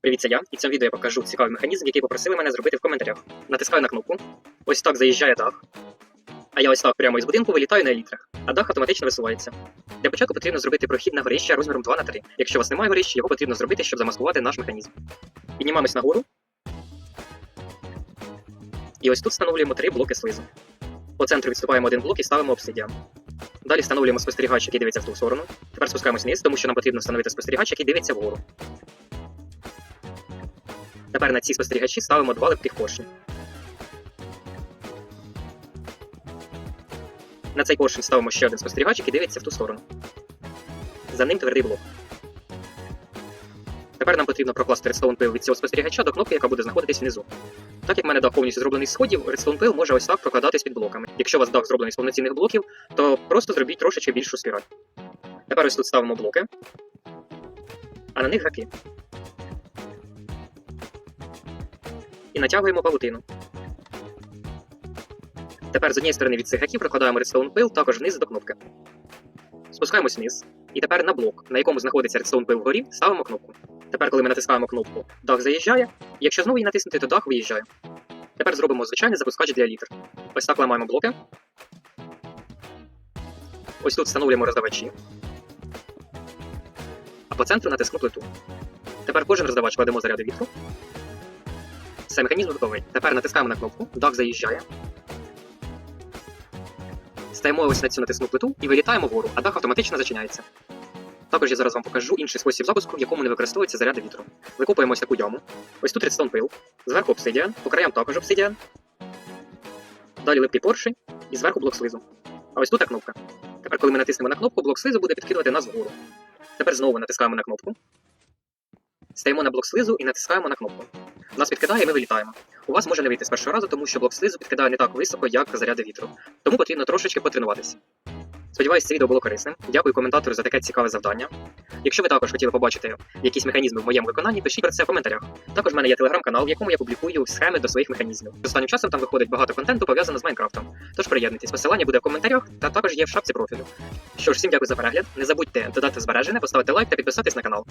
Привіт, це я. І в цьому відео я покажу цікавий механізм, який попросили мене зробити в коментарях. Натискаю на кнопку. Ось так заїжджає дах. А я ось так прямо із будинку вилітаю на елітрах, а дах автоматично висувається. Для початку потрібно зробити прохід на горище розміром 2 на 3. Якщо у вас немає горища, його потрібно зробити, щоб замаскувати наш механізм. Піднімаємось нагору. І ось тут встановлюємо три блоки слизу. По центру відступаємо один блок і ставимо обсидіан. Далі встановлюємо спостерігач, який дивиться в ту сторону. Тепер спускаємось вниз, тому що нам потрібно встановити спостерігач, який дивиться вгору. Тепер на ці спостерігачі ставимо два липких поршні. На цей поршень ставимо ще один спостерігач, який дивиться в ту сторону. За ним твердий блок. Тепер нам потрібно прокласти редстоун пил від цього спостерігача до кнопки, яка буде знаходитись внизу. Так як в мене дах повністю зроблений з сходів, редстоун пил може ось так прокладатись під блоками. Якщо у вас дах зроблений з повноцінних блоків, то просто зробіть трошечки більшу спіраль. Тепер ось тут ставимо блоки, а на них гаки. І натягуємо павутину. Тепер з однієї сторони від цих гаків прокладаємо редстоун пил також вниз до кнопки. Спускаємось вниз. І тепер на блок, на якому знаходиться редстоун пил вгорі, ставимо кнопку. Тепер, коли ми натискаємо кнопку, дах заїжджає. Якщо знову її натиснути, то дах виїжджає. Тепер зробимо звичайний запускач для літр. Ось так ламаємо блоки. Ось тут встановлюємо роздавачі. А по центру натискну плиту. Тепер кожен роздавач кладемо заряди вітру. Все, механізм готовий. Тепер натискаємо на кнопку, дах заїжджає. Стаємо ось на цю натисну плиту і вилітаємо вгору, а дах автоматично зачиняється. Також я зараз вам покажу інший спосіб запуску, в якому не використовується заряди вітру. Викопуємо ось таку яму. Ось тут редстон пил, зверху обсидіан, по краям також обсидіан. Далі липкий поршень і зверху блок слизу. А ось тут кнопка. Тепер, коли ми натиснемо на кнопку, блок слизу буде підкидувати нас вгору. Тепер знову натискаємо на кнопку. Стаємо на блок слизу і натискаємо на кнопку. Нас підкидає, і ми вилітаємо. У вас може не вийти з першого разу, тому що блок слизу підкидає не так високо, як заряди вітру. Тому потрібно трошечки потренуватися. Сподіваюсь, це відео було корисним. Дякую коментатору за таке цікаве завдання. Якщо ви також хотіли побачити якісь механізми в моєму виконанні, пишіть про це в коментарях. Також в мене є телеграм-канал, в якому я публікую схеми до своїх механізмів. Останнім часом там виходить багато контенту пов'язано з Майнкрафтом. Тож приєднуйтесь, посилання буде в коментарях та також є в шапці профілю. Що ж, всім дякую за перегляд. Не забудьте додати збережене, поставити лайк та підписатись на канал.